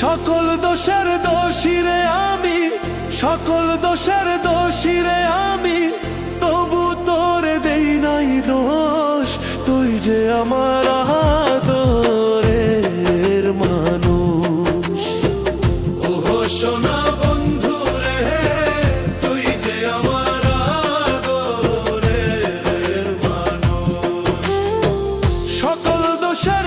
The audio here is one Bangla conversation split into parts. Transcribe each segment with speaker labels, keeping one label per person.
Speaker 1: সকল দোষের দোষীরে আমি সকল দোষের দোষীরে আমি। তবু তোরে দেই নাই দোষ তুই যে আমার আদরের মানুষ। ওহো সোনা বন্ধু রে তুই যে আমার আদরের মানুষ। সকল দোষের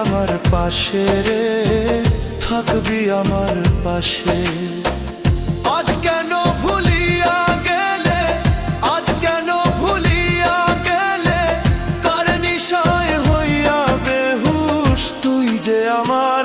Speaker 1: আমার পাশে রে, থাকবি আমার পাশে। আজ কেন ভুলিয়া গেলে, আজ কেন ভুলিয়া গেলে? কার নিশয় হইয়া বেহুশ, তুই যে আমার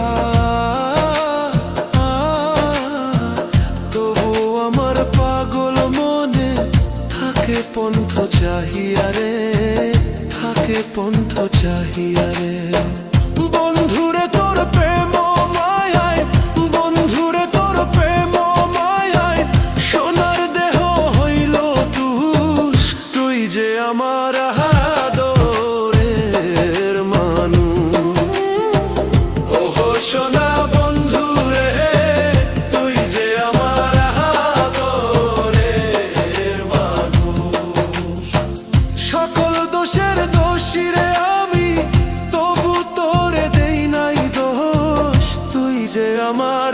Speaker 1: পন্থ চাহিয়া রে। বন্ধুরে তোর প্রেম আমার আদরের হার